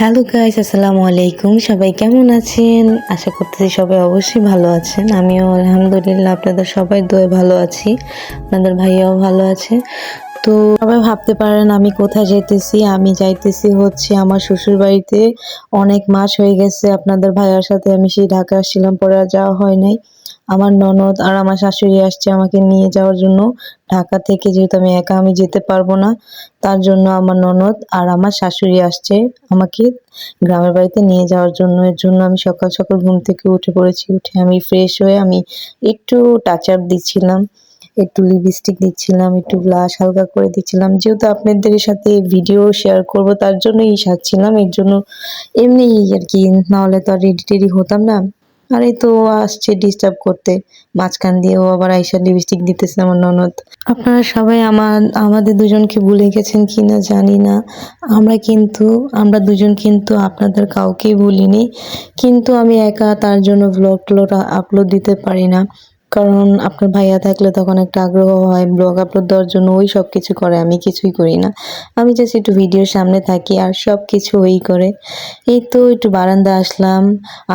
Hello guys আসসালামু আলাইকুম। সবাই কেমন আছেন? আশা করতেছি সবাই অবশ্যই ভালো আছেন। আমিও আলহামদুলিল্লাহ, আপনাদের সবাই দোয়ে ভালো আছি। আপনাদের ভাইয়াও ভালো আছে। তো সবাই ভাবতে পারেন আমি কোথায় যাইতেছি আমি যাইতেছি হচ্ছে আমার শ্বশুর বাড়িতে অনেক মাস হয়ে গেছে, আপনাদের ভাইয়ার সাথে আমি সেই ঢাকা আসছিলাম, পরে যাওয়া হয় নাই। আমার ননদ আর আমার শাশুড়ি আসছে আমাকে নিয়ে যাওয়ার জন্য। ঢাকা থেকে যেহেতু আমি একা, আমি যেতে পারব না, তার জন্য আমার ননদ আর আমার শাশুড়ি আসছে আমাকে গ্রামের বাড়িতে নিয়ে যাওয়ার জন্য। এর জন্য আমি সকাল সকাল ঘুম থেকে উঠে পড়েছি। উঠে আমি ফ্রেশ হয়ে আমি একটু টাচ আপ দিচ্ছিলাম, একটু লিপস্টিক দিচ্ছিলাম, একটু ব্লাশ হালকা করে দিচ্ছিলাম। যেহেতু আপনাদের সাথে ভিডিও শেয়ার করব, তার জন্যই সাজছিলাম। এর জন্য এমনি আর কি, নাহলে তো আর রেডি টেডি হতাম না। আর তো আসছে ডিস্টার্ব করতে। মাঝখান দিয়ে ও আবার আইসা লিপস্টিক দিতেছে আমার ননদ। আপনারা সবাই আমার, আমাদের দুজনকে ভুলে গেছেন কি না জানি না। আমরা কিন্তু, আমরা দুজন কিন্তু আপনাদের কাউকেই ভুলিনি। কিন্তু আমি একা তার জন্য ব্লগ ট্লগ আপলোড দিতে পারি না। কারণ আপনার ভাইয়া থাকলে তখন একটা আগ্রহ হয় ব্লগ আপলোড দেওয়ার জন্য ওই সব কিছু করে, আমি কিছুই করি না। আমি জাস্ট একটু ভিডিওর সামনে থাকি আর সব কিছু ওই করে। এই তো একটু বারান্দা আসলাম,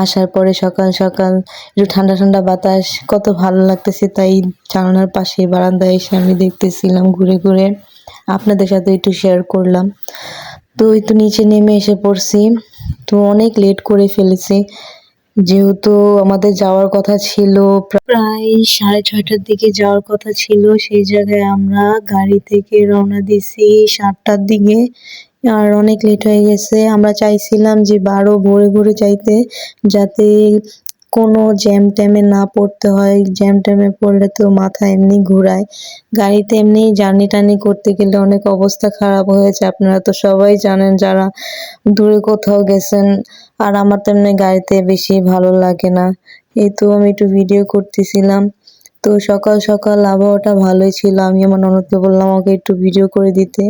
আসার পরে সকাল সকাল একটু ঠান্ডা ঠান্ডা বাতাস, কত ভালো লাগতেছে তাই জানালার পাশে বারান্দায় এসে আমি দেখতেছিলাম ঘুরে ঘুরে। আপনাদের সাথে একটু শেয়ার করলাম। তো এই তো নিচে নেমে এসে পড়ছি। তো অনেক লেট করে ফেলেছি। যেহেতু আমাদের যাওয়ার কথা ছিল প্রায় সাড়ে ছয়টার দিকে যাওয়ার কথা ছিল, সেই জায়গায় আমরা গাড়ি থেকে রওনা দিছি সাতটার দিকে। আর অনেক লেট হয়ে গেছে। আমরা চাইছিলাম যে বারো ভোরে ভোরে চাইতে যাতে কোনো জ্যাম ট্যামে না পড়তে হয়। জ্যাম ট্যামে পড়লে তো মাথা এমনি ঘুরায়। গাড়িতে এমনি জার্নি টার্নি করতে গেলে অনেক অবস্থা খারাপ হয়েছে। আপনারা তো সবাই জানেন যারা দূরে কোথাও গেছেন, আর আমার তেমনি গাড়িতে বেশি ভালো লাগে না। এই তো আমি একটু ভিডিও করতেছিলাম। তো সকাল সকাল আবহাওয়াটা ভালোই ছিল। আমি আমার ননদকে বললাম আমাকে একটু ভিডিও করে দিতে।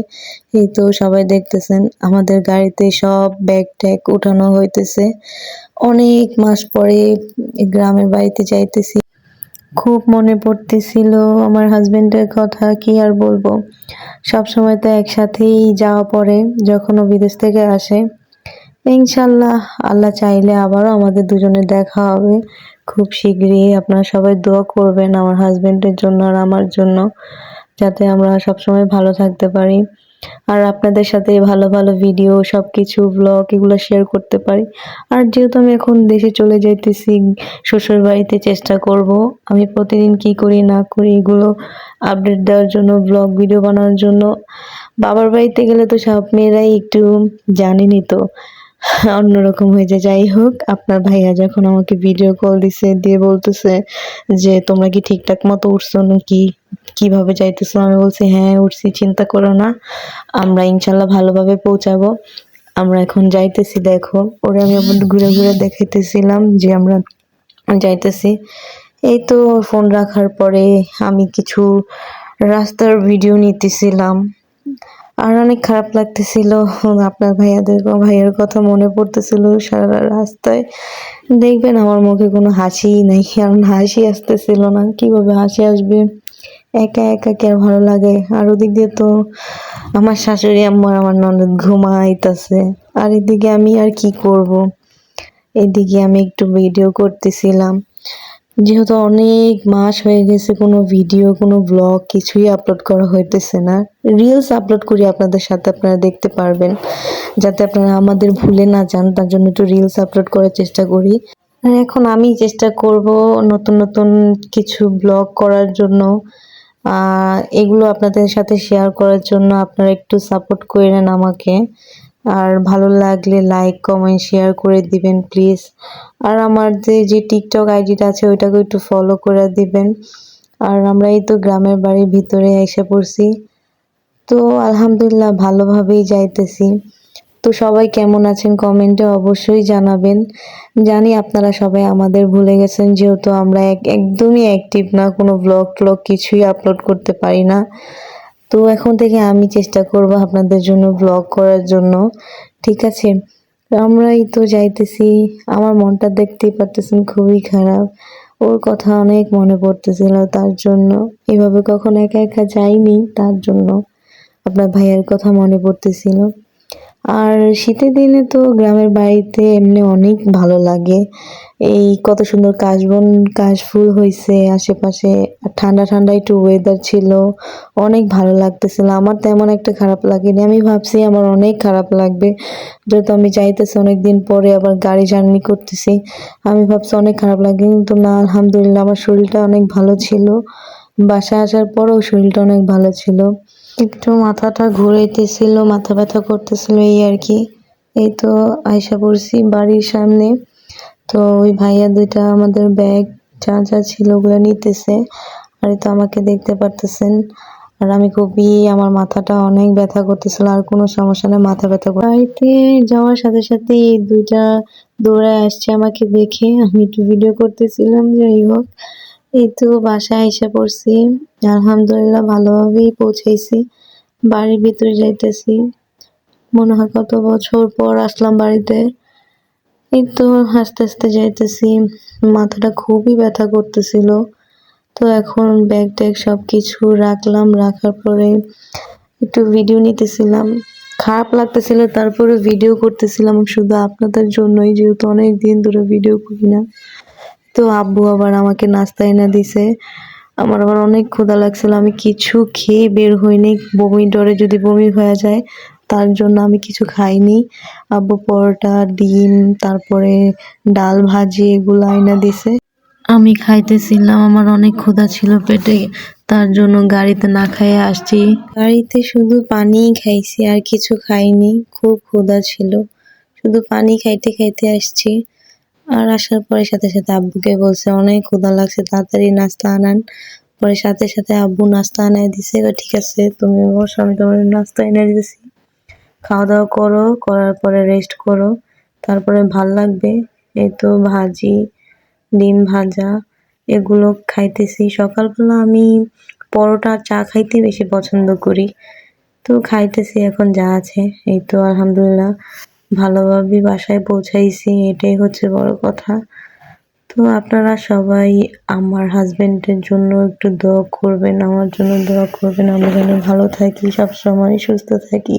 এই তো সবাই দেখতেছেন, আমাদের গাড়িতে সব ব্যাগ ট্যাগ উঠানো হইতেছে। অনেক মাস পরে গ্রামের বাড়িতে যাইতেছি। খুব মনে পড়তেছিল আমার হাজবেন্ডের কথা, কি আর বলব? সব সময় তো একসাথেই যাওয়া পড়ে যখন ও বিদেশ থেকে আসে। ইনশাল্লাহ, আল্লাহ চাইলে আবারও আমাদের দুজনের দেখা হবে। খুব শীঘ্রই আপনারা সবাই দোয়া করবেন আমার হাজবেন্ডের জন্য আর আমার জন্য, যাতে আমরা সবসময় ভালো থাকতে পারি। আর আপনাদের সাথে ভালো ভালো ভিডিও সব কিছু ব্লগ এগুলো শেয়ার করতে পারি। আর যেহেতু আমি এখন দেশে চলে যাইতেছি, শ্বশুর বাড়িতে চেষ্টা করব। আমি প্রতিদিন কি করি, না করি, এগুলো আপডেট দেওয়ার জন্য ব্লগ ভিডিও বানানোর জন্য। বাবার বাড়িতে গেলে তো সব মেয়েরাই একটু জানেনই তো অন্যরকম হয়ে যায়। যাই হোক, আপনার ভাইয়া যখন আমাকে ভিডিও কল দিছে, দিয়ে বলতেছে যে, তোমরা কি ঠিকঠাক মতো উঠছো নাকি? কীভাবে যাইতেছো? আমি বলছি হ্যাঁ উঠছি, চিন্তা করো না। আমরা ইনশাল্লাহ ভালোভাবে পৌঁছাবো। আমরা এখন যাইতেছি, দেখো। ওরে, আমি ঘুরে ঘুরে দেখাইতেছিলাম যে, আমরা যাইতেছি। এই তো ফোন রাখার পরে আমি কিছু রাস্তার ভিডিও নিতেছিলাম। আর অনেক খারাপ লাগতেছিল। আপনার ভাইয়াদের ভাইয়ের কথা মনে পড়তেছিল সারা রাস্তায়। দেখবেন আমার মুখে কোনো হাসি নেই, কারণ হাসি আসতেছিল না। কীভাবে হাসি আসবে? একা একা কে আর ভালো লাগে? আর ওদিক দিয়ে তো আমার শাশুড়ি আম্মার আমার ননদ ঘুমাইতেছে। আর এদিকে আমি আর কি করব? এদিকে আমি একটু ভিডিও করতেছিলাম। যেহেতু অনেক মাস হয়ে গেছে কোনো ভিডিও, কোনো ব্লগ কিছুই আপলোড করা হইতেছে না। রিলস আপলোড করি আপনাদের সাথে আপনারা দেখতে পারবেন। যাতে আপনারা আমাদের ভুলে না যান, তার জন্য একটু রিলস আপলোড করার চেষ্টা করি। আর এখন আমি চেষ্টা করব নতুন নতুন কিছু ব্লগ করার জন্য। এগুলো আপনাদের সাথে শেয়ার করার জন্য আপনারা একটু সাপোর্ট করেন আমাকে। আর ভালো লাগলে লাইক কমেন্ট শেয়ার করে দিবেন প্লিজ আর আমার যে যে টিকটক আইডিটা আছে ওইটাকে একটু ফলো করে দিবেন। আর আমরা এই তো গ্রামের বাড়ির ভিতরে এসে পড়ছি। তো আলহামদুলিল্লাহ ভালোভাবেই যাইতেছি। তো সবাই কেমন আছেন কমেন্টে অবশ্যই জানাবেন। জানি আপনারা সবাই আমাদের ভুলে গেছেন, যেহেতু আমরা এক, একদমই অ্যাক্টিভ না, কোনো ব্লগ ট্লগ কিছুই আপলোড করতে পারি না। তো এখন থেকে আমি চেষ্টা করব আপনাদের জন্য ব্লগ করার জন্য, ঠিক আছে? আমরাই তো যাইতেছি, আমার মনটা দেখতেই পারতেছেন খুবই খারাপ, ওর কথা অনেক মনে পড়তেছিল তার জন্য, এভাবে কখনো একা একা যাইনি তার জন্য, আপনার ভাইয়ের কথা মনে পড়তেছিল। আর শীতের দিনে তো গ্রামের বাড়িতে এমনি অনেক ভালো লাগে। এই কত সুন্দর কাশবন, কাশফুল হয়েছে আশেপাশে ঠান্ডা ঠান্ডা একটু ওয়েদার ছিল, অনেক ভালো লাগতেছিল। আমার তেমন একটা খারাপ লাগেনি। আমি ভাবছি আমার অনেক খারাপ লাগবে। যেহেতু আমি যাইতেছি অনেকদিন পরে আবার গাড়ি জার্নি করতেছি, আমি ভাবছি অনেক খারাপ লাগে কিন্তু না, আলহামদুলিল্লাহ আমার শরীরটা অনেক ভালো ছিল। বাসায় আসার পরেও শরীরটা অনেক ভালো ছিল। একটু মাথাটা ঘুরাইতেছিল, মাথা ব্যথা করতেছিল এই আর কি। এই তো আয়সা পড়ছি বাড়ির সামনে। তো ওই ভাইয়া দুইটা আমাদের ব্যাগ যা যা ছিল ওগুলো নিতেছে। আর তো আমাকে দেখতে পারতেছেন। আর আমি খুবই, আমার মাথাটা অনেক ব্যথা করতেছিল, আর কোনো সমস্যা নেই, মাথা ব্যথা বাড়িতে যাওয়ার সাথে সাথে এই দুইটা দৌড়ায় আসছে আমাকে দেখে। আমি একটু ভিডিও করতেছিলাম, যাই হোক। এই তো বাসায় এসে পড়ছি। আলহামদুলিল্লাহ ভালোভাবেই পৌঁছেছি বাড়ির ভিতরে যাইতেছি। মনে হয় কত বছর পর আসলাম বাড়িতে। এই তো আস্তে আস্তে যাইতেছি। মাথাটা খুবই ব্যথা করতেছিল। তো এখন ব্যাগ ট্যাগ সব কিছু রাখলাম। রাখার পরে একটু ভিডিও নিতেছিলাম। খারাপ লাগতেছিল তারপরে ভিডিও করতেছিলাম। শুধু আপনাদের জন্যই, যেহেতু অনেক দিন ধরে ভিডিও করি না। তো আব্বু আবার আমাকে নাস্তা এনে দিছে। আমার আবার অনেক ক্ষুধা লাগছিল, আমি কিছু খেয়ে বের হইনি। বমি ডরে যদি বমি হয়ে যায়, তার জন্য আমি কিছু খাইনি। আব্বু পরোটা, ডিম, তারপরে ডাল ভাজি এগুলো আইনা দিছে। আমি খাইতেছিলাম, আমার অনেক ক্ষুধা ছিল পেটে, তার জন্য গাড়িতে না খাইয়ে আসছি। গাড়িতে শুধু পানিই খাইছি, আর কিছু খাইনি, খুব ক্ষুধা ছিল। শুধু পানি খাইতে খাইতে আসছি। আর আসার পরে সাথে সাথে আব্বুকে বলছে, অনেক ক্ষুধা লাগছে, তাড়াতাড়ি নাস্তা আনান। পরে সাথে সাথে আব্বু নাস্তা আনাই দিছে ঠিক আছে, তুমি বসো, আমি তোমার নাস্তা এনে দিতেছি। খাওয়া দাওয়া করো, করার পরে রেস্ট করো। তারপরে ভালো লাগবে, এই তো ভাজি, ডিম ভাজা, এগুলো খাইতেছি। সকালবেলা আমি পরোটা চা খাইতে বেশি পছন্দ করি। তো খাইতেছি, এখন যা আছে, এই তো আলহামদুলিল্লাহ। ভালোভাবে বাসায় পৌঁছাইছি, এটাই হচ্ছে বড় কথা। তো আপনারা সবাই আমার হাজবেন্ডের জন্য একটু দোয়া করবেন, আমার জন্য দোয়া করবেন। আমি যেন ভালো থাকি সব সময় সুস্থ থাকি।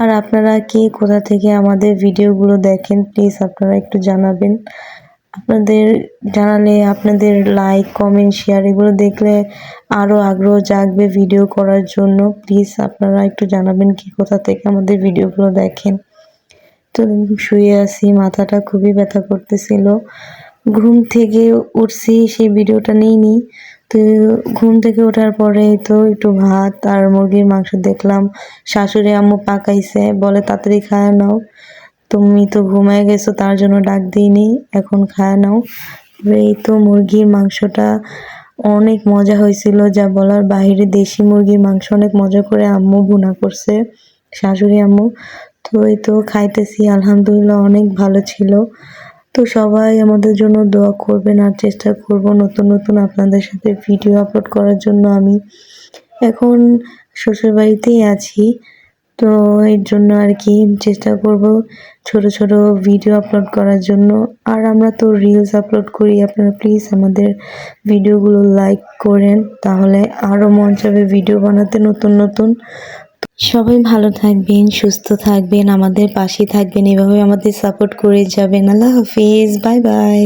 আর আপনারা কি কোথা থেকে আমাদের ভিডিওগুলো দেখেন প্লিজ আপনারা একটু জানাবেন। আপনাদের জানালে আপনাদের লাইক কমেন্ট শেয়ার এগুলো দেখলে আরও আগ্রহ জাগবে ভিডিও করার জন্য। প্লিজ আপনারা একটু জানাবেন কি কোথা থেকে আমাদের ভিডিওগুলো দেখেন। তো শুয়ে আছি, মাথাটা খুবই ব্যথা করতেছিল। ঘুম থেকে উঠছি, সেই ভিডিওটা নিইনি। তো ঘুম থেকে ওঠার পরে তো একটু ভাত আর মুরগির মাংস দেখলাম। শাশুড়ি আম্মু পাকাইছে, বলে, তাড়াতাড়ি খায় নাও। তুমি তো ঘুমায় গেছো, তার জন্য ডাক দিইনি, এখন খায় নাও। এই তো মুরগির মাংসটা অনেক মজা হয়েছিল, যা বলার বাইরে দেশি মুরগির মাংস অনেক মজা করে আম্মু ভুনা করছে, শাশুড়ি আম্মু। তো এই তো খাইতেছি, আলহামদুলিল্লাহ অনেক ভালো ছিল। তো সবাই আমাদের জন্য দোয়া করবেন আর চেষ্টা করব নতুন নতুন আপনাদের সাথে ভিডিও আপলোড করার জন্য আমি। এখন শ্বশুরবাড়িতেই আছি, তো এর জন্য আর কি চেষ্টা করব ছোট ছোট ভিডিও আপলোড করার জন্য। আর আমরা তো রিলস আপলোড করি, আপনারা প্লিজ আমাদের ভিডিওগুলো লাইক করেন, তাহলে আরও মন চাবে ভিডিও বানাতে নতুন নতুন। সবাই ভালো থাকবেন, সুস্থ থাকবেন, আমাদের পাশে থাকবেন, এভাবে আমাদের সাপোর্ট করে যাবেন। আল্লাহ হাফিজ বাই বাই